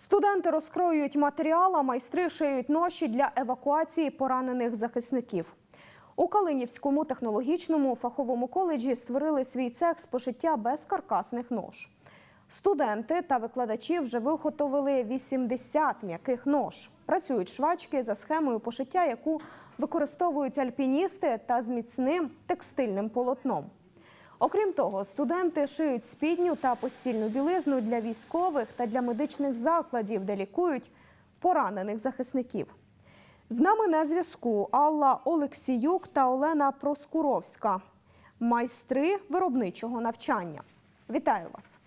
Студенти розкроюють матеріал, а майстри шиють ноші для евакуації поранених захисників. У Калинівському технологічному фаховому коледжі створили свій цех з пошиття безкаркасних нож. Студенти та викладачі вже виготовили 80 м'яких нож. Працюють швачки за схемою пошиття, яку використовують альпіністи та з міцним текстильним полотном. Окрім того, студенти шиють спідню та постільну білизну для військових та для медичних закладів, де лікують поранених захисників. З нами на зв'язку Алла Олексіюк та Олена Проскуровська, майстри виробничого навчання. Вітаю вас!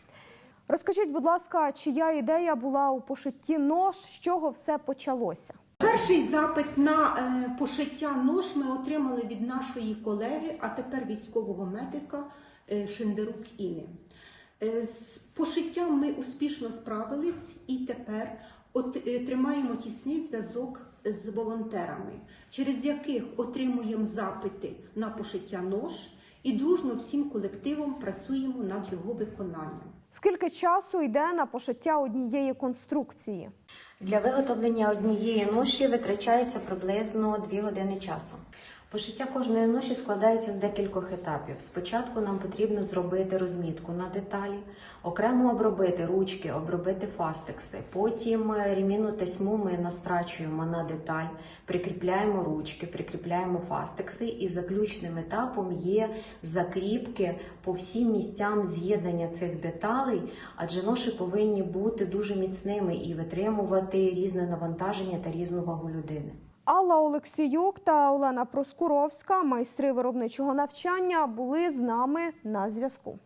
Розкажіть, будь ласка, чия ідея була у пошитті нож, з чого все почалося? Перший запит на е, пошиття нож ми отримали від нашої колеги, а тепер військового медика е, Шендерук Іни. Е, з пошиттям ми успішно справились і тепер тримаємо тісний зв'язок з волонтерами, через яких отримуємо запити на пошиття нож і дружно всім колективом працюємо над його виконанням. Скільки часу йде на пошиття однієї конструкції? Для виготовлення однієї ноші витрачається приблизно 2 години часу. Пошиття кожної ноші складається з декількох етапів. Спочатку нам потрібно зробити розмітку на деталі, окремо обробити ручки, обробити фастекси. Потім е, рімінну тесьму ми настрачуємо на деталь, прикріпляємо ручки, прикріпляємо фастекси. І заключним етапом є закріпки по всім місцям з'єднання цих деталей, адже ноші повинні бути дуже міцними і витримувати різне навантаження та різну вагу людини. Алла Олексіюк та Олена Проскуровська, майстри виробничого навчання, були з нами на зв'язку.